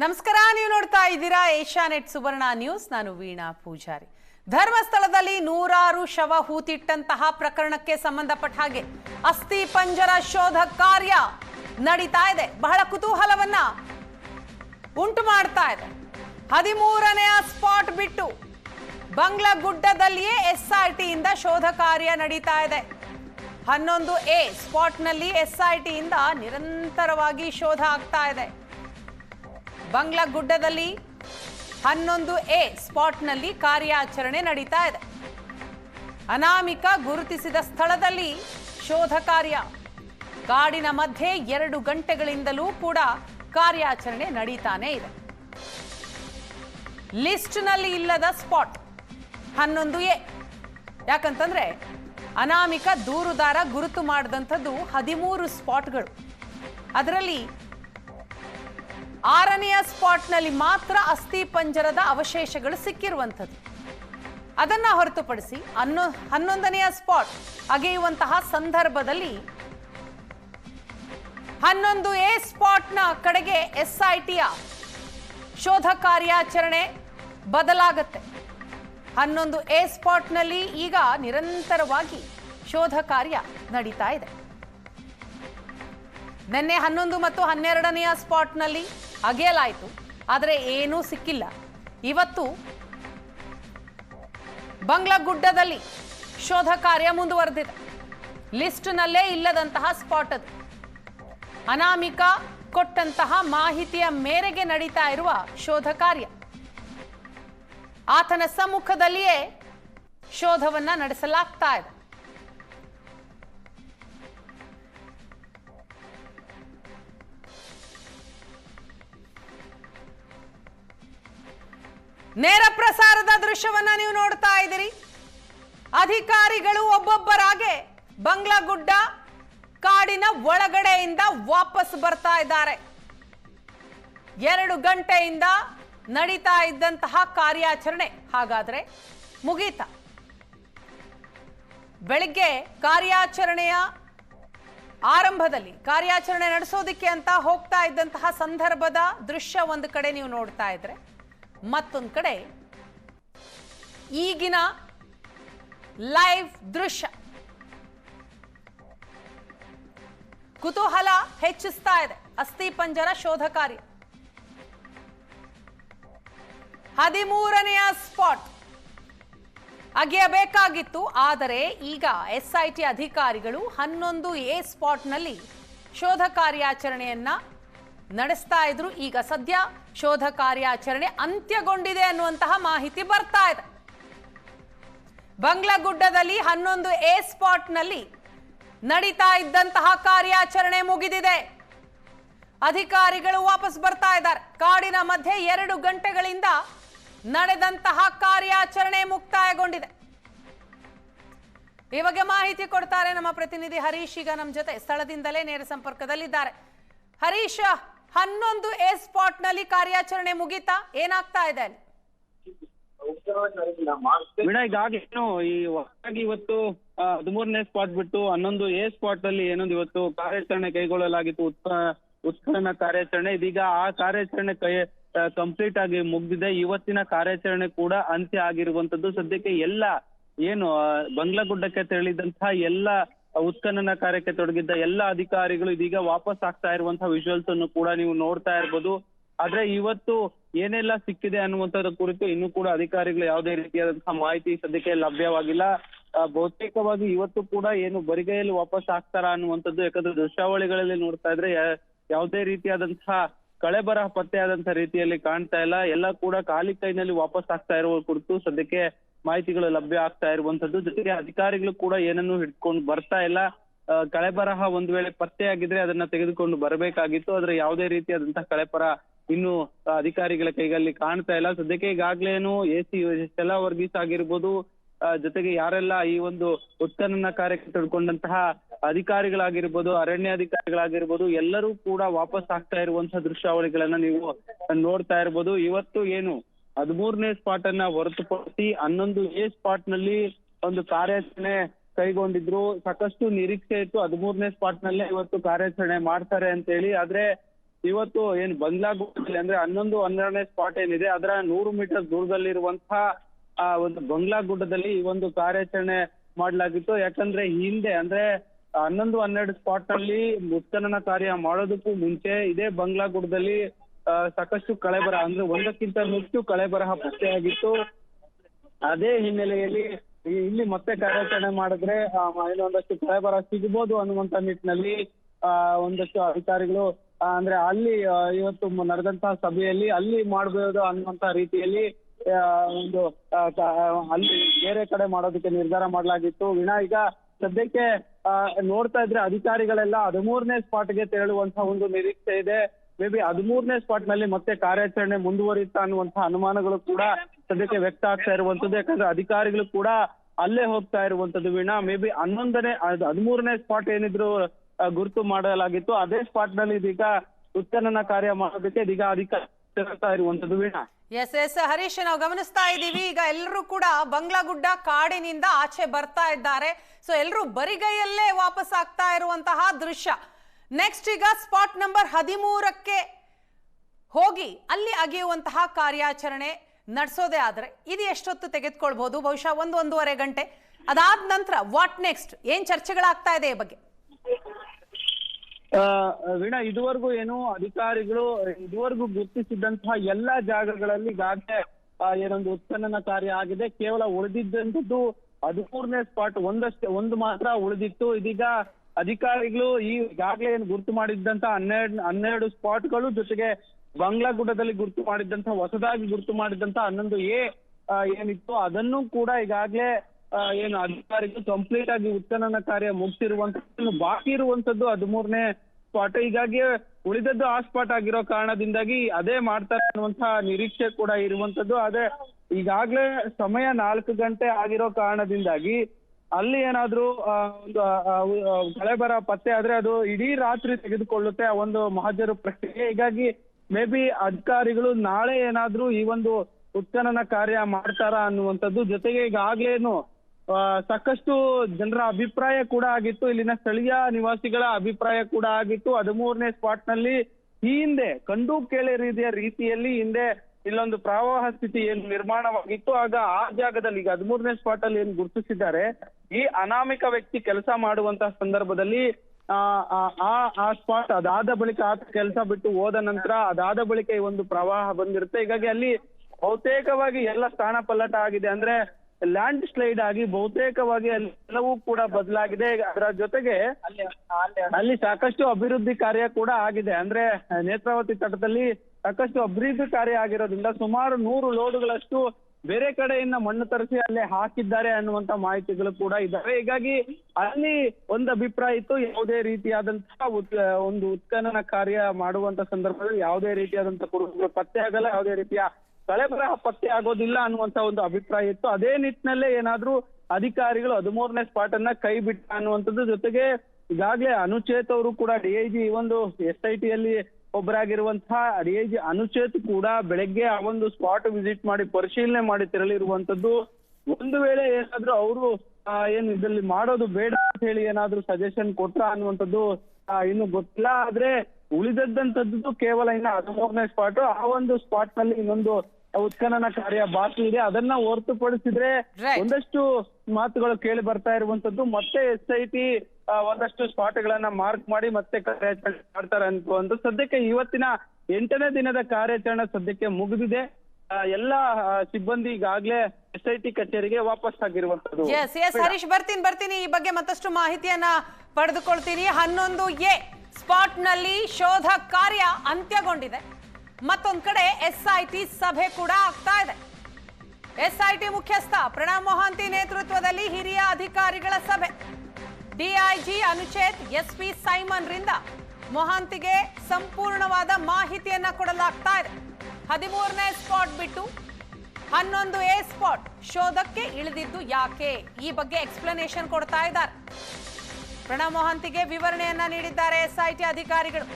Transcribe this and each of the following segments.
ನಮಸ್ಕಾರ, ನೀವು ನೋಡ್ತಾ ಇದ್ದೀರಾ ಏಷ್ಯಾನೆಟ್ ಸುವರ್ಣ ನ್ಯೂಸ್. ನಾನು ವೀಣಾ ಪೂಜಾರಿ. ಧರ್ಮಸ್ಥಳದಲ್ಲಿ ನೂರಾರು ಶವ ಹೂತಿಟ್ಟಂತಹ ಪ್ರಕರಣಕ್ಕೆ ಸಂಬಂಧಪಟ್ಟ ಹಾಗೆ ಅಸ್ಥಿ ಪಂಜರ ಶೋಧ ಕಾರ್ಯ ನಡೀತಾ ಇದೆ. ಬಹಳ ಕುತೂಹಲವನ್ನ ಉಂಟು ಮಾಡ್ತಾ ಇದೆ. ಹದಿಮೂರನೆಯ ಸ್ಪಾಟ್ ಬಿಟ್ಟು ಬಂಗ್ಲಗುಡ್ಡದಲ್ಲಿಯೇ ಎಸ್ಐಟಿಯಿಂದ ಶೋಧ ಕಾರ್ಯ ನಡೀತಾ ಇದೆ. ಹನ್ನೊಂದು ಎ ಸ್ಪಾಟ್ನಲ್ಲಿ ಎಸ್ಐಟಿಯಿಂದ ನಿರಂತರವಾಗಿ ಶೋಧ ಆಗ್ತಾ ಇದೆ. ಬಂಗ್ಲಗುಡ್ಡದಲ್ಲಿ ಹನ್ನೊಂದು ಎ ಸ್ಪಾಟ್ನಲ್ಲಿ ಕಾರ್ಯಾಚರಣೆ ನಡೀತಾ ಇದೆ. ಅನಾಮಿಕ ಗುರುತಿಸಿದ ಸ್ಥಳದಲ್ಲಿ ಶೋಧ ಕಾರ್ಯ. ಕಾಡಿನ ಮಧ್ಯೆ ಎರಡು ಗಂಟೆಗಳಿಂದಲೂ ಕೂಡ ಕಾರ್ಯಾಚರಣೆ ನಡೀತಾನೆ ಇದೆ. ಲಿಸ್ಟ್ನಲ್ಲಿ ಇಲ್ಲದ ಸ್ಪಾಟ್ ಹನ್ನೊಂದು ಎ. ಯಾಕಂತಂದ್ರೆ ಅನಾಮಿಕ ದೂರುದಾರ ಗುರುತು ಮಾಡಿದಂಥದ್ದು ಹದಿಮೂರು ಸ್ಪಾಟ್ಗಳು. ಅದರಲ್ಲಿ ಆರನೆಯ ಸ್ಪಾಟ್ನಲ್ಲಿ ಮಾತ್ರ ಅಸ್ಥಿ ಪಂಜರದ ಅವಶೇಷಗಳು ಸಿಕ್ಕಿರುವಂಥದ್ದು. ಅದನ್ನು ಹೊರತುಪಡಿಸಿ ಹನ್ನೊ, ಹನ್ನೊಂದನೆಯ ಸ್ಪಾಟ್ ಅಗೆಯುವಂತಹ ಸಂದರ್ಭದಲ್ಲಿ ಹನ್ನೊಂದು ಎ ಸ್ಪಾಟ್ನ ಕಡೆಗೆ ಎಸ್ಐಟಿಯ ಶೋಧ ಕಾರ್ಯಾಚರಣೆ ಬದಲಾಗತ್ತೆ. ಹನ್ನೊಂದು ಎ ಸ್ಪಾಟ್ನಲ್ಲಿ ಈಗ ನಿರಂತರವಾಗಿ ಶೋಧ ಕಾರ್ಯ ನಡೀತಾ ಇದೆ. ನಿನ್ನೆ ಹನ್ನೊಂದು ಮತ್ತು ಹನ್ನೆರಡನೆಯ ಸ್ಪಾಟ್ನಲ್ಲಿ ಅಗೆಯಲಾಯಿತು, ಆದರೆ ಏನೂ ಸಿಕ್ಕಿಲ್ಲ. ಇವತ್ತು ಬಂಗ್ಲಗುಡ್ಡದಲ್ಲಿ ಶೋಧ ಕಾರ್ಯ ಮುಂದುವರೆದಿದೆ. ಲಿಸ್ಟ್ನಲ್ಲೇ ಇಲ್ಲದಂತಹ ಸ್ಪಾಟ್ ಅದು. ಅನಾಮಿಕ ಕೊಟ್ಟಂತಹ ಮಾಹಿತಿಯ ಮೇರೆಗೆ ನಡೀತಾ ಇರುವ ಶೋಧ ಕಾರ್ಯ. ಆತನ ಸಮ್ಮುಖದಲ್ಲಿಯೇ ಶೋಧವನ್ನ ನಡೆಸಲಾಗ್ತಾ ಇದೆ. ನೇರ ಪ್ರಸಾರದ ದೃಶ್ಯವನ್ನ ನೀವು ನೋಡ್ತಾ ಇದ್ದೀರಿ. ಅಧಿಕಾರಿಗಳು ಒಬ್ಬೊಬ್ಬರಾಗೆ ಬಂಗ್ಲಗುಡ್ಡ ಕಾಡಿನ ಒಳಗಡೆಯಿಂದ ವಾಪಸ್ ಬರ್ತಾ ಇದ್ದಾರೆ. ಎರಡು ಗಂಟೆಯಿಂದ ನಡೀತಾ ಇದ್ದಂತಹ ಕಾರ್ಯಾಚರಣೆ ಹಾಗಾದ್ರೆ ಮುಗೀತ. ಬೆಳಿಗ್ಗೆ ಕಾರ್ಯಾಚರಣೆಯ ಆರಂಭದಲ್ಲಿ, ಕಾರ್ಯಾಚರಣೆ ನಡೆಸೋದಿಕ್ಕೆ ಅಂತ ಹೋಗ್ತಾ ಇದ್ದಂತಹ ಸಂದರ್ಭದ ದೃಶ್ಯ ಒಂದು ಕಡೆ ನೀವು ನೋಡ್ತಾ ಇದ್ರೆ ಮತ್ತೊಂದು ಕಡೆ, ಈಗಿನ ಲೈವ್ ದೃಶ್ಯ. ಕುತೂಹಲ ಹೆಚ್ಚಿಸ್ತಾ ಇದೆ. ಅಸ್ಥಿ ಪಂಜರ ಶೋಧ ಕಾರ್ಯ. ಹದಿಮೂರನೆಯ ಸ್ಪಾಟ್. ಅಗೆಯಬೇಕಾಗಿತ್ತು, ಆದರೆ ಈಗ ಎಸ್ಐಟಿ ಅಧಿಕಾರಿಗಳು ಹನ್ನೊಂದು ಎ ಸ್ಪಾಟ್ನಲ್ಲಿ ಶೋಧ ಕಾರ್ಯಾಚರಣೆಯನ್ನ ನಡೆಸ್ತಾ ಇದ್ರು. ಈಗ ಸದ್ಯ ಶೋಧ ಕಾರ್ಯಾಚರಣೆ ಅಂತ್ಯಗೊಂಡಿದೆ ಅನ್ನುವಂತಹ ಮಾಹಿತಿ ಬರ್ತಾ ಇದೆ. ಬಂಗ್ಲಗುಡ್ಡದಲ್ಲಿ ಹನ್ನೊಂದು ಎ ಸ್ಪಾಟ್ನಲ್ಲಿ ನಡೀತಾ ಇದ್ದಂತಹ ಕಾರ್ಯಾಚರಣೆ ಮುಗಿದಿದೆ. ಅಧಿಕಾರಿಗಳು ವಾಪಸ್ ಬರ್ತಾ ಇದ್ದಾರೆ. ಕಾಡಿನ ಮಧ್ಯೆ ಎರಡು ಗಂಟೆಗಳಿಂದ ನಡೆದಂತಹ ಕಾರ್ಯಾಚರಣೆ ಮುಕ್ತಾಯಗೊಂಡಿದೆ. ಈ ಬಗ್ಗೆ ಮಾಹಿತಿ ಕೊಡ್ತಾರೆ ನಮ್ಮ ಪ್ರತಿನಿಧಿ ಹರೀಶ್. ಈಗ ನಮ್ಮ ಜೊತೆ ಸ್ಥಳದಿಂದಲೇ ನೇರ ಸಂಪರ್ಕದಲ್ಲಿದ್ದಾರೆ. ಹರೀಶ್ ಹನ್ನೊಂದು ಎ ಸ್ಪಾಟ್ನಲ್ಲಿ ಕಾರ್ಯಾಚರಣೆ ಮುಗೀತಾ. ಏನಾಗ್ತಾ ಇದೆ? ಈಗಾಗೇನು ಇವತ್ತು ಹದಿಮೂರನೇ ಸ್ಪಾಟ್ ಬಿಟ್ಟು ಹನ್ನೊಂದು ಎ ಸ್ಪಾಟ್ ಅಲ್ಲಿ ಏನೊಂದು ಇವತ್ತು ಕಾರ್ಯಾಚರಣೆ ಕೈಗೊಳ್ಳಲಾಗಿತ್ತು ಉತ್ಪ ಉತ್ಖನನ ಕಾರ್ಯಾಚರಣೆ. ಇದೀಗ ಆ ಕಾರ್ಯಾಚರಣೆ ಕೈ ಕಂಪ್ಲೀಟ್ ಆಗಿ ಮುಗ್ದಿದೆ. ಇವತ್ತಿನ ಕಾರ್ಯಾಚರಣೆ ಕೂಡ ಅಂತ್ಯ ಆಗಿರುವಂತದ್ದು ಸದ್ಯಕ್ಕೆ ಎಲ್ಲ, ಏನು ಬಂಗ್ಲಾ ಗುಡ್ಡಕ್ಕೆ ತೆರಳಿದಂತಹ ಎಲ್ಲ ಉತ್ಖನನ ಕಾರ್ಯಕ್ಕೆ ತೊಡಗಿದ್ದ ಎಲ್ಲ ಅಧಿಕಾರಿಗಳು ಇದೀಗ ವಾಪಸ್ ಆಗ್ತಾ ಇರುವಂತಹ ವಿಜುವಲ್ಸ್ ಅನ್ನು ಕೂಡ ನೀವು ನೋಡ್ತಾ ಇರ್ಬೋದು. ಆದ್ರೆ ಇವತ್ತು ಏನೆಲ್ಲ ಸಿಕ್ಕಿದೆ ಅನ್ನುವಂಥದ್ರ ಕುರಿತು ಇನ್ನು ಕೂಡ ಅಧಿಕಾರಿಗಳು ಯಾವುದೇ ರೀತಿಯಾದಂತಹ ಮಾಹಿತಿ ಸದ್ಯಕ್ಕೆ ಲಭ್ಯವಾಗಿಲ್ಲ. ಬಹುತೇಕವಾಗಿ ಇವತ್ತು ಕೂಡ ಏನು ಬರಿಗೈಯಲ್ಲಿ ವಾಪಸ್ ಆಗ್ತಾರ ಅನ್ನುವಂಥದ್ದು ಯಾಕಂದ್ರೆ ದೃಶ್ಯಾವಳಿಗಳಲ್ಲಿ ನೋಡ್ತಾ ಇದ್ರೆ ಯಾವುದೇ ರೀತಿಯಾದಂತಹ ಕಳೆಬರಹ ಪತ್ತೆಯಾದಂತಹ ರೀತಿಯಲ್ಲಿ ಕಾಣ್ತಾ ಇಲ್ಲ. ಎಲ್ಲ ಕೂಡ ಖಾಲಿ ಕೈನಲ್ಲಿ ವಾಪಸ್ ಆಗ್ತಾ ಇರುವ ಕುರಿತು ಸದ್ಯಕ್ಕೆ ಮಾಹಿತಿಗಳು ಲಭ್ಯ ಆಗ್ತಾ ಇರುವಂತದ್ದು. ಜೊತೆಗೆ ಅಧಿಕಾರಿಗಳು ಕೂಡ ಏನನ್ನು ಹಿಡ್ಕೊಂಡು ಬರ್ತಾ ಇಲ್ಲ. ಕಳೆ ಕಳೆಬರಹ ಒಂದ್ ವೇಳೆ ಪತ್ತೆಯಾಗಿದ್ರೆ ಅದನ್ನ ತೆಗೆದುಕೊಂಡು ಬರಬೇಕಾಗಿತ್ತು. ಆದ್ರೆ ಯಾವುದೇ ರೀತಿಯಾದಂತಹ ಕಳೆಪರ ಇನ್ನು ಅಧಿಕಾರಿಗಳ ಕೈಗಲ್ಲಿ ಕಾಣ್ತಾ ಇಲ್ಲ. ಸದ್ಯಕ್ಕೆ ಈಗಾಗ್ಲೇನು ಎ ಸಿ ಶೆಲಾ ವರ್ಗೀಸ್ ಆಗಿರ್ಬೋದು ಜೊತೆಗೆ ಯಾರೆಲ್ಲ ಈ ಒಂದು ಉತ್ಖನನ ಕಾರ್ಯಕ್ಕೆ ತೊಡ್ಕೊಂಡಂತಹ ಅಧಿಕಾರಿಗಳಾಗಿರ್ಬೋದು, ಅರಣ್ಯಾಧಿಕಾರಿಗಳಾಗಿರ್ಬೋದು, ಎಲ್ಲರೂ ಕೂಡ ವಾಪಸ್ ಆಗ್ತಾ ಇರುವಂತಹ ದೃಶ್ಯಾವಳಿಗಳನ್ನ ನೀವು ನೋಡ್ತಾ ಇರ್ಬೋದು. ಇವತ್ತು ಏನು ಹದಿಮೂರನೇ ಸ್ಪಾಟ್ ಅನ್ನ ಹೊರತುಪಡಿಸಿ ಹನ್ನೊಂದು ಎ ಸ್ಪಾಟ್ನಲ್ಲಿ ಒಂದು ಕಾರ್ಯಾಚರಣೆ ಕೈಗೊಂಡಿದ್ರು. ಸಾಕಷ್ಟು ನಿರೀಕ್ಷೆ ಇತ್ತು. ಹದಿಮೂರನೇ ಸ್ಪಾಟ್ ನಲ್ಲೇ ಇವತ್ತು ಕಾರ್ಯಾಚರಣೆ ಮಾಡ್ತಾರೆ ಅಂತ ಹೇಳಿ. ಆದ್ರೆ ಇವತ್ತು ಏನ್ ಬಂಗ್ಲಾಗುಡ್ಡದಲ್ಲಿ ಅಂದ್ರೆ ಹನ್ನೊಂದು, ಹನ್ನೆರಡನೇ ಸ್ಪಾಟ್ ಏನಿದೆ, ಅದರ ನೂರು ಮೀಟರ್ ದೂರದಲ್ಲಿರುವಂತಹ, ಆ, ಒಂದು ಬಂಗ್ಲಾ ಗುಡ್ಡದಲ್ಲಿ ಈ ಒಂದು ಕಾರ್ಯಾಚರಣೆ ಮಾಡಲಾಗಿತ್ತು. ಯಾಕಂದ್ರೆ ಹಿಂದೆ ಅಂದ್ರೆ ಹನ್ನೊಂದು, ಹನ್ನೆರಡು ಸ್ಪಾಟ್ನಲ್ಲಿ ಉತ್ಖನನ ಕಾರ್ಯ ಮಾಡೋದಕ್ಕೂ ಮುಂಚೆ ಇದೇ ಬಂಗ್ಲಾ ಗುಡ್ಡದಲ್ಲಿ ಸಾಕಷ್ಟು ಕಳೆಬರ, ಅಂದ್ರೆ ಒಂದಕ್ಕಿಂತ ಹೆಚ್ಚು ಕಳೆಬರಹ ಪತ್ತೆಯಾಗಿತ್ತು. ಅದೇ ಹಿನ್ನೆಲೆಯಲ್ಲಿ ಇಲ್ಲಿ ಮತ್ತೆ ಕಾರ್ಯಾಚರಣೆ ಮಾಡಿದ್ರೆ ಒಂದಷ್ಟು ಕಳೆಬರ ಸಿಗ್ಬೋದು ಅನ್ನುವಂತ ನಿಟ್ಟಿನಲ್ಲಿ, ಆ, ಒಂದಷ್ಟು ಅಧಿಕಾರಿಗಳು ಅಂದ್ರೆ ಅಲ್ಲಿ ಇವತ್ತು ನಡೆದಂತಹ ಸಭೆಯಲ್ಲಿ ಅಲ್ಲಿ ಮಾಡಬಹುದು ಅನ್ನುವಂತ ರೀತಿಯಲ್ಲಿ ಒಂದು ಅಲ್ಲಿ ಬೇರೆ ಕಡೆ ಮಾಡೋದಕ್ಕೆ ನಿರ್ಧಾರ ಮಾಡಲಾಗಿತ್ತು. ವಿನಾ, ಈಗ ಸದ್ಯಕ್ಕೆ ನೋಡ್ತಾ ಇದ್ರೆ ಅಧಿಕಾರಿಗಳೆಲ್ಲ ಹದಿಮೂರನೇ ಸ್ಪಾಟ್ಗೆ ತೆರಳುವಂತಹ ಒಂದು ನಿರೀಕ್ಷೆ ಇದೆ. ಮೇ ಬಿ ಹದಿಮೂರನೇ ಸ್ಪಾಟ್ನಲ್ಲಿ ಮತ್ತೆ ಕಾರ್ಯಾಚರಣೆ ಮುಂದುವರಿತಾ ಅನ್ನುವಂತಹ ಅನುಮಾನಗಳು ಕೂಡ ಸದ್ಯಕ್ಕೆ ವ್ಯಕ್ತ ಆಗ್ತಾ ಇರುವಂತದ್ದು ಯಾಕಂದ್ರೆ ಅಧಿಕಾರಿಗಳು ಕೂಡ ಅಲ್ಲೇ ಹೋಗ್ತಾ ಇರುವಂತದ್ದು ವೀಣಾ. ಮೇ ಬಿ ಹನ್ನೊಂದನೇ ಹದಿಮೂರನೇ ಸ್ಪಾಟ್ ಏನಿದ್ರು ಗುರುತು ಮಾಡಲಾಗಿತ್ತು. ಅದೇ ಸ್ಪಾಟ್ನಲ್ಲಿ ಇದೀಗ ಉತ್ಖನನ ಕಾರ್ಯ ಮಾಡೋದಕ್ಕೆ ಇದೀಗ ಅಧಿಕಾರಿ ವೀಣಾ. ಎಸ್ ಎಸ್ ಹರೀಶ್, ನಾವು ಗಮನಿಸ್ತಾ ಇದ್ದೀವಿ. ಈಗ ಎಲ್ಲರೂ ಕೂಡ ಬಂಗ್ಲಾಗುಡ್ಡ ಕಾಡಿನಿಂದ ಆಚೆ ಬರ್ತಾ ಇದ್ದಾರೆ. ಸೊ ಎಲ್ಲರೂ ಬರಿಗೈಯಲ್ಲೇ ವಾಪಸ್ ಆಗ್ತಾ ಇರುವಂತಹ ದೃಶ್ಯ. ನೆಕ್ಸ್ಟ್ ಈಗ ಸ್ಪಾಟ್ ನಂಬರ್ ಹದಿಮೂರಕ್ಕೆ ಹೋಗಿ ಅಲ್ಲಿ ಅಗೆಯುವಂತಹ ಕಾರ್ಯಾಚರಣೆ ನಡೆಸೋದೇ ಆದರೆ ಇದು ಎಷ್ಟೊತ್ತು ತೆಗೆದುಕೊಳ್ಬಹುದು? ಬಹುಶಃ ಒಂದು ಒಂದೂವರೆ ಗಂಟೆ. ಅದಾದ ನಂತರ ವಾಟ್ ನೆಕ್ಸ್ಟ್ ಏನ್ ಚರ್ಚೆಗಳಾಗ್ತಾ ಇದೆ ಈ ಬಗ್ಗೆ? ವೀಣಾ, ಇದುವರೆಗೂ ಏನು ಅಧಿಕಾರಿಗಳು, ಇದುವರೆಗೂ ಗುರುತಿಸಿದಂತಹ ಎಲ್ಲಾ ಜಾಗಗಳಲ್ಲಿ ಈಗಾಗಲೇ ಏನೊಂದು ಉತ್ಖನನ ಕಾರ್ಯ ಆಗಿದೆ. ಕೇವಲ ಉಳಿದಿದ್ದಂಥದ್ದು ಹದಿಮೂರನೇ ಸ್ಪಾಟ್ ಒಂದಷ್ಟೇ, ಒಂದು ಮಾತ್ರ ಉಳಿದಿತ್ತು. ಇದೀಗ ಅಧಿಕಾರಿಗಳು ಈಗಾಗಲೇ ಏನು ಗುರುತು ಮಾಡಿದ್ದಂತ ಹನ್ನೆರಡು ಹನ್ನೆರಡು ಸ್ಪಾಟ್ಗಳು ಜೊತೆಗೆ ಬಂಗ್ಲಾಗುಡ್ಡದಲ್ಲಿ ಗುರುತು ಮಾಡಿದ್ದಂತ ಹೊಸದಾಗಿ ಗುರುತು ಮಾಡಿದ್ದಂತ ಹನ್ನೊಂದು ಎ ಏನಿತ್ತು ಅದನ್ನು ಕೂಡ ಈಗಾಗಲೇ ಏನು ಅಧಿಕಾರಿಗಳು ಕಂಪ್ಲೀಟ್ ಆಗಿ ಉತ್ಖನನ ಕಾರ್ಯ ಮುಗಿಸಿರುವಂತದ್ದು ಬಾಕಿ ಇರುವಂತದ್ದು ಹದಿಮೂರನೇ ಸ್ಪಾಟ್. ಹೀಗಾಗಿ ಉಳಿದದ್ದು ಆ ಸ್ಪಾಟ್ ಆಗಿರೋ ಕಾರಣದಿಂದಾಗಿ ಅದೇ ಮಾಡ್ತಾರೆ ಅನ್ನುವಂತ ನಿರೀಕ್ಷೆ ಕೂಡ ಇರುವಂತದ್ದು ಅದೇ ಈಗಾಗ್ಲೇ ಸಮಯ ನಾಲ್ಕು ಗಂಟೆ ಆಗಿರೋ ಕಾರಣದಿಂದಾಗಿ ಅಲ್ಲಿ ಏನಾದ್ರೂ ಒಂದು ಕಳೆಬರ ಪತ್ತೆ ಆದ್ರೆ ಅದು ಇಡೀ ರಾತ್ರಿ ತೆಗೆದುಕೊಳ್ಳುತ್ತೆ ಆ ಒಂದು ಮಹಜರು ಪ್ರಕ್ರಿಯೆ. ಹೀಗಾಗಿ ಮೇ ಬಿ ಅಧಿಕಾರಿಗಳು ನಾಳೆ ಏನಾದ್ರೂ ಈ ಒಂದು ಉತ್ಖನನ ಕಾರ್ಯ ಮಾಡ್ತಾರಾ ಅನ್ನುವಂಥದ್ದು ಜೊತೆಗೆ ಈಗಾಗ್ಲೇನು ಸಾಕಷ್ಟು ಜನರ ಅಭಿಪ್ರಾಯ ಕೂಡ ಆಗಿತ್ತು. ಇಲ್ಲಿನ ಸ್ಥಳೀಯ ನಿವಾಸಿಗಳ ಅಭಿಪ್ರಾಯ ಕೂಡ ಆಗಿತ್ತು. ಹದಿಮೂರನೇ ಸ್ಪಾಟ್ನಲ್ಲಿ ಈ ಹಿಂದೆ, ಕಂಡು ಕೇಳಿ ರೀತಿಯ ರೀತಿಯಲ್ಲಿ ಹಿಂದೆ ಇಲ್ಲೊಂದು ಪ್ರವಾಹ ಸ್ಥಿತಿ ಏನ್ ನಿರ್ಮಾಣವಾಗಿತ್ತು. ಆಗ ಆ ಜಾಗದಲ್ಲಿ ಈಗ ಹದಿಮೂರನೇ ಸ್ಪಾಟ್ ಅಲ್ಲಿ ಏನ್ ಗುರುತಿಸಿದ್ದಾರೆ ಈ ಅನಾಮಿಕ ವ್ಯಕ್ತಿ ಕೆಲಸ ಮಾಡುವಂತಹ ಸಂದರ್ಭದಲ್ಲಿ ಆ ಆ- ಸ್ಪಾಟ್ ಅದಾದ ಬಳಿಕ ಆತ ಕೆಲಸ ಬಿಟ್ಟು ಹೋದ ನಂತರ ಅದಾದ ಬಳಿಕ ಈ ಒಂದು ಪ್ರವಾಹ ಬಂದಿರುತ್ತೆ. ಹೀಗಾಗಿ ಅಲ್ಲಿ ಬಹುತೇಕವಾಗಿ ಎಲ್ಲ ಸ್ಥಾನ ಪಲ್ಲಟ ಆಗಿದೆ. ಅಂದ್ರೆ ಲ್ಯಾಂಡ್ ಸ್ಲೈಡ್ ಆಗಿ ಬಹುತೇಕವಾಗಿ ಅಲ್ಲಿ ಎಲ್ಲವೂ ಕೂಡ ಬದಲಾಗಿದೆ. ಅದರ ಜೊತೆಗೆ ಅಲ್ಲಿ ಸಾಕಷ್ಟು ಅಭಿವೃದ್ಧಿ ಕಾರ್ಯ ಕೂಡ ಆಗಿದೆ. ಅಂದ್ರೆ ನೇತ್ರಾವತಿ ತಟದಲ್ಲಿ ಸಾಕಷ್ಟು ಅಭಿವೃದ್ಧಿಕಾರಿ ಆಗಿರೋದ್ರಿಂದ ಸುಮಾರು ನೂರು ಲೋಡ್ಗಳಷ್ಟು ಬೇರೆ ಕಡೆಯಿಂದ ಮಣ್ಣು ತರಿಸಿ ಅಲ್ಲೇ ಹಾಕಿದ್ದಾರೆ ಅನ್ನುವಂತ ಮಾಹಿತಿಗಳು ಕೂಡ ಇದ್ದಾವೆ ಹೀಗಾಗಿ ಅಲ್ಲಿ ಒಂದು ಅಭಿಪ್ರಾಯ ಇತ್ತು, ಯಾವುದೇ ರೀತಿಯಾದಂತಹ ಒಂದು ಉತ್ಖನನ ಕಾರ್ಯ ಮಾಡುವಂತ ಸಂದರ್ಭದಲ್ಲಿ ಯಾವುದೇ ರೀತಿಯಾದಂತಹ ಕುರುಹುಗಳು ಪತ್ತೆ ಆಗಲ್ಲ, ಯಾವುದೇ ರೀತಿಯ ಕಳೆಬರಹ ಪತ್ತೆ ಆಗೋದಿಲ್ಲ ಅನ್ನುವಂತ ಒಂದು ಅಭಿಪ್ರಾಯ ಇತ್ತು. ಅದೇ ನಿಟ್ಟಿನಲ್ಲೇ ಏನಾದ್ರೂ ಅಧಿಕಾರಿಗಳು ಹದಿಮೂರನೇ ಸ್ಪಾಟ್ ಅನ್ನ ಕೈ ಬಿಟ್ಟ ಅನ್ನುವಂಥದ್ದು ಜೊತೆಗೆ ಈಗಾಗಲೇ ಅನುಚೇತ್ ಅವರು ಕೂಡ ಡಿಐಜಿ ಈ ಒಂದು ಎಸ್ ಐ ಟಿಯಲ್ಲಿ ಒಬ್ಬರಾಗಿರುವಂತಹ ರೇಜ್ ಅನುಚೇತ್ ಕೂಡ ಬೆಳಗ್ಗೆ ಆ ಒಂದು ಸ್ಪಾಟ್ ವಿಸಿಟ್ ಮಾಡಿ ಪರಿಶೀಲನೆ ಮಾಡಿ ತೆರಳಿರುವಂತದ್ದು ಒಂದು ವೇಳೆ ಏನಾದ್ರೂ ಅವರು ಏನ್ ಇದ್ರಲ್ಲಿ ಮಾಡೋದು ಬೇಡ ಅಂತ ಹೇಳಿ ಏನಾದ್ರೂ ಸಜೆಷನ್ ಕೊಟ್ರ ಅನ್ನುವಂಥದ್ದು ಇನ್ನು ಗೊತ್ತಿಲ್ಲ. ಆದ್ರೆ ಉಳಿದದ್ದಂತದ್ದು ಕೇವಲ ಇನ್ನ ಹದಿಮೂರನೇ ಸ್ಪಾಟ್ ಆ ಒಂದು ಸ್ಪಾಟ್ನಲ್ಲಿ ಇನ್ನೊಂದು ಉತ್ಖನನ ಕಾರ್ಯ ಬಾಕಿ ಇದೆ. ಅದನ್ನ ಹೊರತುಪಡಿಸಿದ್ರೆ. ಒಂದಷ್ಟು ಮಾತುಗಳು ಕೇಳಿ ಬರ್ತಾ ಇರುವಂತದ್ದು. ಮತ್ತೆ ಎಸ್ ಐ ಟಿ ಒಂದಷ್ಟು ಸ್ಪಾಟ್ ಗಳನ್ನ ಮಾರ್ಕ್ ಮಾಡಿ ಮತ್ತೆ ಕಾರ್ಯಾಚರಣೆ ಮಾಡ್ತಾರೆ ಒಂದು. ಸದ್ಯಕ್ಕೆ ಇವತ್ತಿನ ಎಂಟನೇ ದಿನದ ಕಾರ್ಯಾಚರಣೆ ಸದ್ಯಕ್ಕೆ ಮುಗಿದಿದೆ. ಎಲ್ಲಾ ಎಲ್ಲ ಸಿಬ್ಬಂದಿ ಈಗಾಗ್ಲೇ ಎಸ್ ಐ ಟಿ ಕಚೇರಿಗೆ ವಾಪಸ್ ಆಗಿರುವಂತದ್ದು ಎಸ್ ಎಸ್ ಹರೀಶ್ ಬರ್ತೀನಿ ಬರ್ತೀನಿ. ಈ ಬಗ್ಗೆ ಮತ್ತಷ್ಟು ಮಾಹಿತಿಯನ್ನ ಪಡೆದುಕೊಳ್ತೀನಿ. ಹನ್ನೊಂದು ಎ ಸ್ಪಾಟ್ನಲ್ಲಿ ಶೋಧ ಕಾರ್ಯ ಅಂತ್ಯಗೊಂಡಿದೆ. ಮತ್ತೊಂದ್ ಕಡೆ ಎಸ್ ಐ ಟಿ ಸಭೆ ಕೂಡ ಆಗ್ತಾ ಇದೆ. ಎಸ್ ಐ ಟಿ ಮುಖ್ಯಸ್ಥ ಪ್ರಣಬ್ ಮೊಹಾಂತಿ ನೇತೃತ್ವದಲ್ಲಿ ಹಿರಿಯ ಅಧಿಕಾರಿಗಳ ಸಭೆ. ಡಿಐಜಿ ಅನುಚೇತ್ ಎಸ್ಪಿ ಸೈಮನ್ ರಿಂದ ಮೊಹಾಂತಿಗೆ ಸಂಪೂರ್ಣವಾದ ಮಾಹಿತಿಯನ್ನ ಕೊಡಲಾಗ್ತಾ ಇದೆ. ಹದಿಮೂರನೇ ಸ್ಪಾಟ್ ಬಿಟ್ಟು ಹನ್ನೊಂದು ಎ ಸ್ಪಾಟ್ ಶೋಧಕ್ಕೆ ಇಳಿದಿದ್ದು ಯಾಕೆ? ಈ ಬಗ್ಗೆ ಎಕ್ಸ್ಪ್ಲನೇಷನ್ ಕೊಡ್ತಾ ಇದ್ದಾರೆ. ಪ್ರಣಬ್ ಮೊಹಾಂತಿಗೆ ವಿವರಣೆಯನ್ನ ನೀಡಿದ್ದಾರೆ ಎಸ್ಐಟಿ ಅಧಿಕಾರಿಗಳು.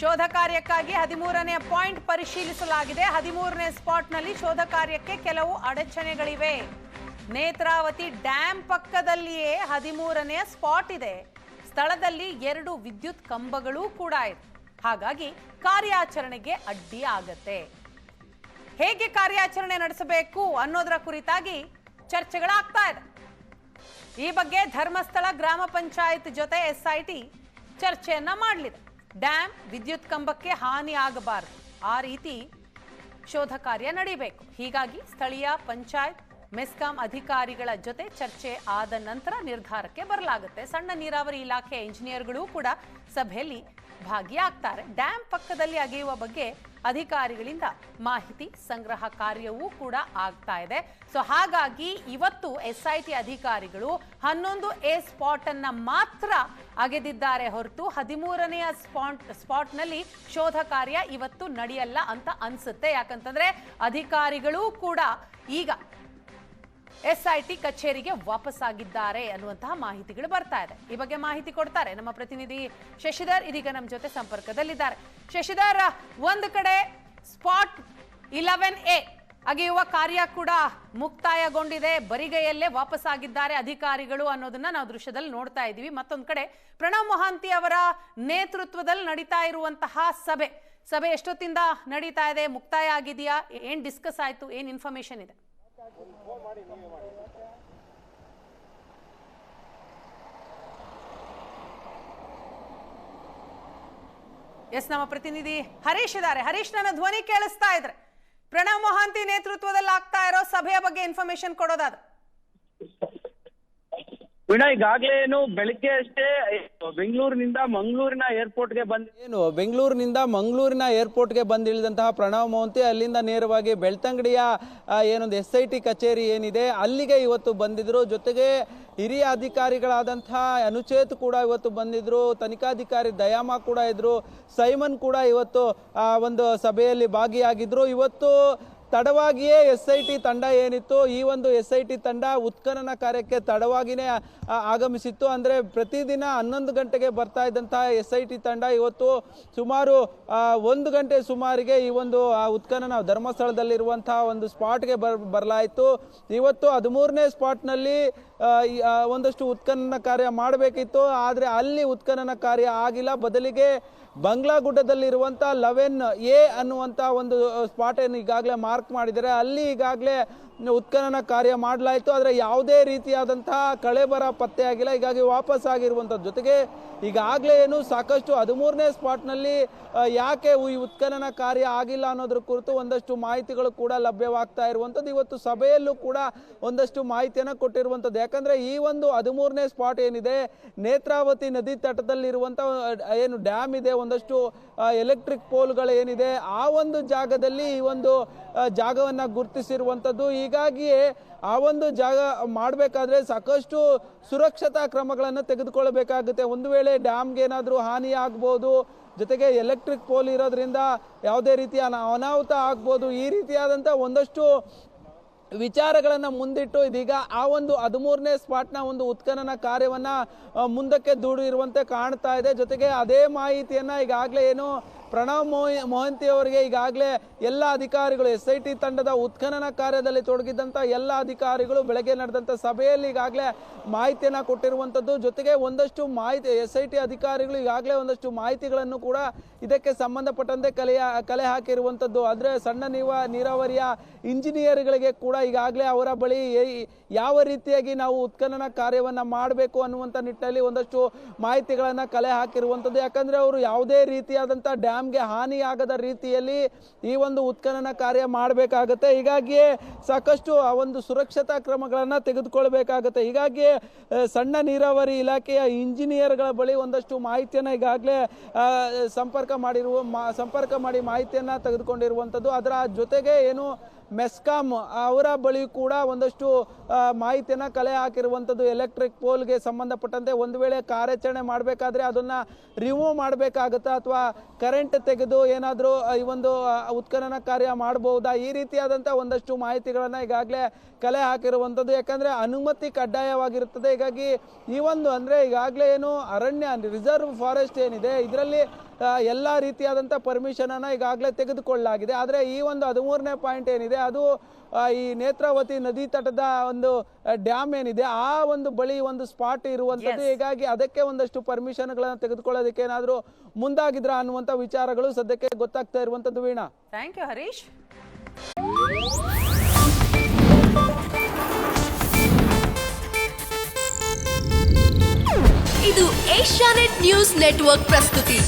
ಶೋಧ ಕಾರ್ಯಕ್ಕಾಗಿ ಹದಿಮೂರನೇ ಪಾಯಿಂಟ್ ಪರಿಶೀಲಿಸಲಾಗಿದೆ. ಹದಿಮೂರನೇ ಸ್ಪಾಟ್ನಲ್ಲಿ ಶೋಧ ಕಾರ್ಯಕ್ಕೆ ಕೆಲವು ಅಡಚಣೆಗಳಿವೆ. ನೇತ್ರಾವತಿ ಡ್ಯಾಂ ಪಕ್ಕದಲ್ಲಿಯೇ ಹದಿಮೂರನೆಯ ಸ್ಪಾಟ್ ಇದೆ. ಸ್ಥಳದಲ್ಲಿ ಎರಡು ವಿದ್ಯುತ್ ಕಂಬಗಳೂ ಕೂಡ ಇದೆ. ಹಾಗಾಗಿ ಕಾರ್ಯಾಚರಣೆಗೆ ಅಡ್ಡಿ ಆಗತ್ತೆ. ಹೇಗೆ ಕಾರ್ಯಾಚರಣೆ ನಡೆಸಬೇಕು ಅನ್ನೋದರ ಕುರಿತಾಗಿ ಚರ್ಚೆಗಳಾಗ್ತಾ ಇದೆ. ಈ ಬಗ್ಗೆ ಧರ್ಮಸ್ಥಳ ಗ್ರಾಮ ಪಂಚಾಯತ್ ಜೊತೆ ಎಸ್ಐಟಿ ಚರ್ಚೆಯನ್ನ ಮಾಡಲಿದೆ. ಡ್ಯಾಂ ವಿದ್ಯುತ್ ಕಂಬಕ್ಕೆ ಹಾನಿ ಆಗಬಾರದು. ಆ ರೀತಿ ಶೋಧ ಕಾರ್ಯ ನಡೀಬೇಕು. ಹೀಗಾಗಿ ಸ್ಥಳೀಯ ಪಂಚಾಯತ್ ಮೆಸ್ಕಾಂ ಅಧಿಕಾರಿಗಳ ಜೊತೆ ಚರ್ಚೆ ಆದ ನಂತರ ನಿರ್ಧಾರಕ್ಕೆ ಬರಲಾಗುತ್ತೆ. ಸಣ್ಣ ನೀರಾವರಿ ಇಲಾಖೆ ಇಂಜಿನಿಯರ್ಗಳು ಕೂಡ ಸಭೆಯಲ್ಲಿ ಭಾಗಿಯಾಗ್ತಾರೆ. ಡ್ಯಾಂ ಪಕ್ಕದಲ್ಲಿ ಅಗೆಯುವ ಬಗ್ಗೆ ಅಧಿಕಾರಿಗಳಿಂದ ಮಾಹಿತಿ ಸಂಗ್ರಹ ಕಾರ್ಯವೂ ಕೂಡ ಆಗ್ತಾ ಇದೆ. ಸೊ, ಹಾಗಾಗಿ ಇವತ್ತು ಎಸ್ಐಟಿ ಅಧಿಕಾರಿಗಳು ಹನ್ನೊಂದು ಎ ಸ್ಪಾಟ್ ಅನ್ನ ಮಾತ್ರ ಅಗೆದಿದ್ದಾರೆ ಹೊರತು ಹದಿಮೂರನೆಯ ಸ್ಪಾಟ್, ಸ್ಪಾಟ್ನಲ್ಲಿ ಶೋಧ ಕಾರ್ಯ ಇವತ್ತು ನಡೆಯಲ್ಲ ಅಂತ ಅನ್ಸುತ್ತೆ. ಯಾಕಂತಂದ್ರೆ ಅಧಿಕಾರಿಗಳು ಕೂಡ ಈಗ ಎಸ್ಐಟಿ ಕಚೇರಿಗೆ ವಾಪಸ್ಸಾಗಿದ್ದಾರೆ ಅನ್ನುವಂತಹ ಮಾಹಿತಿಗಳು ಬರ್ತಾ ಇದೆ. ಈ ಬಗ್ಗೆ ಮಾಹಿತಿ ಕೊಡ್ತಾರೆ ನಮ್ಮ ಪ್ರತಿನಿಧಿ ಶಶಿಧರ್. ಇದೀಗ ನಮ್ಮ ಜೊತೆ ಸಂಪರ್ಕದಲ್ಲಿದ್ದಾರೆ. ಶಶಿಧರ್, ಒಂದು ಕಡೆ ಸ್ಪಾಟ್ ಇಲೆವೆನ್ ಎ ಅಗೆಯುವ ಕಾರ್ಯ ಕೂಡ ಮುಕ್ತಾಯಗೊಂಡಿದೆ. ಬರಿಗೈಯಲ್ಲೇ ವಾಪಸ್ಸಾಗಿದ್ದಾರೆ ಅಧಿಕಾರಿಗಳು ಅನ್ನೋದನ್ನ ನಾವು ದೃಶ್ಯದಲ್ಲಿ ನೋಡ್ತಾ ಇದ್ದೀವಿ. ಮತ್ತೊಂದು ಕಡೆ ಪ್ರಣವ್ ಮೊಹಾಂತಿ ಅವರ ನೇತೃತ್ವದಲ್ಲಿ ನಡೀತಾ ಇರುವಂತಹ ಸಭೆ. ಸಭೆ ಎಷ್ಟೊತ್ತಿಂದ ನಡೀತಾ ಇದೆ? ಮುಕ್ತಾಯ ಆಗಿದೆಯಾ? ಏನ್ ಡಿಸ್ಕಸ್ ಆಯ್ತು? ಏನ್ ಇನ್ಫಾರ್ಮೇಶನ್ ಇದೆ? ಎಸ್, ನಮ್ಮ ಪ್ರತಿನಿಧಿ ಹರೀಶ್ ಇದ್ದಾರೆ. ಹರೀಶ್, ನನ್ನ ಧ್ವನಿ ಕೇಳಿಸ್ತಾ ಇದ್ರೆ, ಪ್ರಣವ್ ಮೊಹಾಂತಿ ನೇತೃತ್ವದಲ್ಲಿ ಆಗ್ತಾ ಇರೋ ಸಭೆಯ ಬಗ್ಗೆ ಇನ್ಫಾರ್ಮೇಶನ್ ಕೊಡೋದಾದ್ರೆ. ವೀಣಾ ಈಗಾಗಲೇ ಏನು ಬೆಳಿಗ್ಗೆ ಅಷ್ಟೇ ಬೆಂಗಳೂರಿನಿಂದ ಮಂಗಳೂರಿನ ಏರ್ಪೋರ್ಟ್ಗೆ ಬಂದ ಏನು, ಬೆಂಗಳೂರಿನಿಂದ ಮಂಗಳೂರಿನ ಏರ್ಪೋರ್ಟ್ಗೆ ಬಂದಿಳಿದಂತಹ ಪ್ರಣವ್ ಮೋಹಂತಿ ಅಲ್ಲಿಂದ ನೇರವಾಗಿ ಬೆಳ್ತಂಗಡಿಯ ಏನೊಂದು ಎಸ್ ಐ ಟಿ ಕಚೇರಿ ಏನಿದೆ, ಅಲ್ಲಿಗೆ ಇವತ್ತು ಬಂದಿದ್ರು. ಜೊತೆಗೆ ಹಿರಿಯ ಅಧಿಕಾರಿಗಳಾದಂತಹ ಅನುಚೇತ್ ಕೂಡ ಇವತ್ತು ಬಂದಿದ್ರು, ತನಿಖಾಧಿಕಾರಿ ದಯಾಮ ಕೂಡ ಇದ್ರು, ಸೈಮನ್ ಕೂಡ ಇವತ್ತು ಒಂದು ಸಭೆಯಲ್ಲಿ ಭಾಗಿಯಾಗಿದ್ರು. ಇವತ್ತು ತಡವಾಗಿಯೇ ಎಸ್ ಐ ಟಿ ತಂಡ ಏನಿತ್ತು? ಈ ಒಂದು ಎಸ್ ಐ ಟಿ ತಂಡ ಉತ್ಖನನ ಕಾರ್ಯಕ್ಕೆ ತಡವಾಗಿಯೇ ಆಗಮಿಸಿತ್ತು. ಅಂದರೆ ಪ್ರತಿದಿನ ಹನ್ನೊಂದು ಗಂಟೆಗೆ ಬರ್ತಾ ಇದ್ದಂತಹ ಎಸ್ ಐ ಟಿ ತಂಡ ಇವತ್ತು ಸುಮಾರು ಒಂದು ಗಂಟೆ ಸುಮಾರಿಗೆ ಈ ಒಂದು ಉತ್ಖನನ ಧರ್ಮಸ್ಥಳದಲ್ಲಿರುವಂತಹ ಒಂದು ಸ್ಪಾಟ್ಗೆ ಬರ್, ಬರಲಾಯಿತು. ಇವತ್ತು ಹದಿಮೂರನೇ ಸ್ಪಾಟ್ನಲ್ಲಿ ಒಂದಷ್ಟು ಉತ್ಖನನ ಕಾರ್ಯ ಮಾಡಬೇಕಿತ್ತು. ಆದರೆ ಅಲ್ಲಿ ಉತ್ಖನನ ಕಾರ್ಯ ಆಗಿಲ್ಲ. ಬದಲಿಗೆ ಬಂಗ್ಲಾಗುಡ್ಡದಲ್ಲಿರುವಂಥ ಲೆವೆನ್ ಎ ಅನ್ನುವಂಥ ಒಂದು ಸ್ಪಾಟ್ ಏನು ಈಗಾಗಲೇ ಮಾರ್ಕ್ ಮಾಡಿದ್ದಾರೆ. ಅಲ್ಲಿ ಈಗಾಗಲೇ ಉತ್ಖನನ ಕಾರ್ಯ ಮಾಡಲಾಯಿತು. ಆದರೆ ಯಾವುದೇ ರೀತಿಯಾದಂತಹ ಕಳೆಬರ ಪತ್ತೆ ಆಗಿಲ್ಲ. ಹೀಗಾಗಿ ವಾಪಸ್ ಆಗಿರುವಂಥದ್ದು. ಜೊತೆಗೆ ಈಗಾಗಲೇ ಏನು ಸಾಕಷ್ಟು ಹದಿಮೂರನೇ ಸ್ಪಾಟ್ನಲ್ಲಿ ನಲ್ಲಿ ಯಾಕೆ ಈ ಉತ್ಖನನ ಕಾರ್ಯ ಆಗಿಲ್ಲ ಅನ್ನೋದ್ರ ಕುರಿತು ಒಂದಷ್ಟು ಮಾಹಿತಿಗಳು ಕೂಡ ಲಭ್ಯವಾಗ್ತಾ ಇರುವಂಥದ್ದು. ಇವತ್ತು ಸಭೆಯಲ್ಲೂ ಕೂಡ ಒಂದಷ್ಟು ಮಾಹಿತಿಯನ್ನು ಕೊಟ್ಟಿರುವಂಥದ್ದು. ಯಾಕಂದ್ರೆ ಈ ಒಂದು ಹದಿಮೂರನೇ ಸ್ಪಾಟ್ ಏನಿದೆ, ನೇತ್ರಾವತಿ ನದಿ ತಟದಲ್ಲಿರುವಂಥ ಏನು ಡ್ಯಾಮ್ ಇದೆ ಒಂದಷ್ಟು ಎಲೆಕ್ಟ್ರಿಕ್ ಪೋಲ್ಗಳು ಏನಿದೆ ಆ ಒಂದು ಜಾಗದಲ್ಲಿ ಈ ಒಂದು ಜಾಗವನ್ನು ಗುರುತಿಸಿರುವಂಥದ್ದು ಹೀಗಾಗಿಯೇ ಆ ಒಂದು ಜಾಗ ಮಾಡಬೇಕಾದ್ರೆ ಸಾಕಷ್ಟು ಸುರಕ್ಷತಾ ಕ್ರಮಗಳನ್ನು ತೆಗೆದುಕೊಳ್ಳಬೇಕಾಗುತ್ತೆ. ಒಂದು ವೇಳೆ ಡ್ಯಾಮ್ಗೆ ಏನಾದರೂ ಹಾನಿ ಆಗ್ಬೋದು, ಜೊತೆಗೆ ಎಲೆಕ್ಟ್ರಿಕ್ ಪೋಲ್ ಇರೋದ್ರಿಂದ ಯಾವುದೇ ರೀತಿಯ ಅನಾ- ಅನಾಹುತ ಆಗ್ಬೋದು, ಈ ರೀತಿಯಾದಂಥ ಒಂದಷ್ಟು ವಿಚಾರಗಳನ್ನ ಮುಂದಿಟ್ಟು ಇದೀಗ ಆ ಒಂದು ಹದಿಮೂರನೇ ಸ್ಪಾಟ್ನ ಒಂದು ಉತ್ಖನನ ಕಾರ್ಯವನ್ನ ಮುಂದಕ್ಕೆ ದೂಡಿರುವಂತೆ ಕಾಣ್ತಾ ಇದೆ. ಜೊತೆಗೆ ಅದೇ ಮಾಹಿತಿಯನ್ನ ಈಗಾಗಲೇ ಏನು ಪ್ರಣವ್ ಮೋಹಿ ಮೊಹಂತಿ ಅವರಿಗೆ ಈಗಾಗಲೇ ಎಲ್ಲ ಅಧಿಕಾರಿಗಳು, ಎಸ್ ಐ ಟಿ ತಂಡದ ಉತ್ಖನನ ಕಾರ್ಯದಲ್ಲಿ ತೊಡಗಿದ್ದಂಥ ಎಲ್ಲ ಅಧಿಕಾರಿಗಳು ಬೆಳಗ್ಗೆ ನಡೆದಂಥ ಸಭೆಯಲ್ಲಿ ಈಗಾಗಲೇ ಮಾಹಿತಿಯನ್ನು ಕೊಟ್ಟಿರುವಂಥದ್ದು ಜೊತೆಗೆ ಒಂದಷ್ಟು ಮಾಹಿತಿ, ಎಸ್ ಐ ಟಿ ಅಧಿಕಾರಿಗಳು ಈಗಾಗಲೇ ಒಂದಷ್ಟು ಮಾಹಿತಿಗಳನ್ನು ಕೂಡ ಇದಕ್ಕೆ ಸಂಬಂಧಪಟ್ಟಂತೆ ಕಲೆಯ, ಕಲೆ ಹಾಕಿರುವಂಥದ್ದು ಆದರೆ ಸಣ್ಣ ನೀವ, ನೀರಾವರಿಯ ಇಂಜಿನಿಯರ್ಗಳಿಗೆ ಕೂಡ ಈಗಾಗಲೇ ಅವರ ಬಳಿ ಯಾವ ರೀತಿಯಾಗಿ ನಾವು ಉತ್ಖನನ ಕಾರ್ಯವನ್ನು ಮಾಡಬೇಕು ಅನ್ನುವಂಥ ನಿಟ್ಟಿನಲ್ಲಿ ಒಂದಷ್ಟು ಮಾಹಿತಿಗಳನ್ನು ಕಲೆ ಹಾಕಿರುವಂಥದ್ದು ಯಾಕಂದರೆ ಅವರು ಯಾವುದೇ ರೀತಿಯಾದಂಥ ಡ್ಯಾಮ್ಗೆ ಹಾನಿಯಾಗದ ರೀತಿಯಲ್ಲಿ ಈ ಒಂದು ಉತ್ಖನನ ಕಾರ್ಯ ಮಾಡಬೇಕಾಗತ್ತೆ. ಹೀಗಾಗಿಯೇ ಸಾಕಷ್ಟು ಆ ಒಂದು ಸುರಕ್ಷತಾ ಕ್ರಮಗಳನ್ನು ತೆಗೆದುಕೊಳ್ಬೇಕಾಗತ್ತೆ. ಹೀಗಾಗಿ ಸಣ್ಣ ನೀರಾವರಿ ಇಲಾಖೆಯ ಇಂಜಿನಿಯರ್ಗಳ ಬಳಿ ಒಂದಷ್ಟು ಮಾಹಿತಿಯನ್ನು ಈಗಾಗಲೇ ಸಂಪರ್ಕ ಮಾಡಿರುವ ಸಂಪರ್ಕ ಮಾಡಿ ಮಾಹಿತಿಯನ್ನು ತೆಗೆದುಕೊಂಡಿರುವಂಥದ್ದು ಅದರ ಜೊತೆಗೆ ಏನು ಮೆಸ್ಕಾಂ ಅವರ ಬಳಿ ಕೂಡ ಒಂದಷ್ಟು ಮಾಹಿತಿಯನ್ನು ಕಲೆ ಹಾಕಿರುವಂಥದ್ದು ಎಲೆಕ್ಟ್ರಿಕ್ ಪೋಲ್ಗೆ ಸಂಬಂಧಪಟ್ಟಂತೆ ಒಂದು ವೇಳೆ ಕಾರ್ಯಾಚರಣೆ ಮಾಡಬೇಕಾದ್ರೆ ಅದನ್ನು ರಿಮೂವ್ ಮಾಡಬೇಕಾಗುತ್ತಾ ಅಥವಾ ಕರೆಂಟ್ ತೆಗೆದು ಏನಾದರೂ ಈ ಒಂದು ಉತ್ಖನನ ಕಾರ್ಯ ಮಾಡಬಹುದಾ ಈ ರೀತಿಯಾದಂಥ ಒಂದಷ್ಟು ಮಾಹಿತಿಗಳನ್ನು ಈಗಾಗಲೇ ಕಲೆ ಹಾಕಿರುವಂಥದ್ದು ಯಾಕಂದರೆ ಅನುಮತಿ ಕಡ್ಡಾಯವಾಗಿರುತ್ತದೆ. ಹೀಗಾಗಿ ಈ ಒಂದು ಅಂದರೆ ಈಗಾಗಲೇ ಏನು ಅರಣ್ಯ, ರಿಸರ್ವ್ ಫಾರೆಸ್ಟ್ ಏನಿದೆ, ಇದರಲ್ಲಿ ಎಲ್ಲ ರೀತಿಯಾದಂಥ ಪರ್ಮಿಷನನ್ನು ಈಗಾಗಲೇ ತೆಗೆದುಕೊಳ್ಳಲಾಗಿದೆ. ಆದರೆ ಈ ಒಂದು ಹದಿಮೂರನೇ ಪಾಯಿಂಟ್ ಏನಿದೆ ಅದು ಈ ನೇತ್ರಾವತಿ ನದಿ ತಟದ ಒಂದು ಡ್ಯಾಮ್ ಏನಿದೆ ಆ ಒಂದು ಬಳಿ ಒಂದು ಸ್ಪಾಟ್ ಇರುವಂತದ್ದು. ಹೀಗಾಗಿ ಅದಕ್ಕೆ ಒಂದಷ್ಟು ಪರ್ಮಿಷನ್ಗಳನ್ನ ತೆಗೆದುಕೊಳ್ಳೋದಕ್ಕೆ ಏನಾದರೂ ಮುಂದಾಗಿದ್ರ ಅನ್ನುವಂತ ವಿಚಾರಗಳು ಸದ್ಯಕ್ಕೆ ಗೊತ್ತಾಗ್ತಾ ಇರುವಂತದ್ದು ವೀಣಾ. Thank you Harish. ಇದು ಏಷ್ಯಾನೆಟ್ ನ್ಯೂಸ್ ನೆಟ್ವರ್ಕ್ ಪ್ರಸ್ತುತಿ.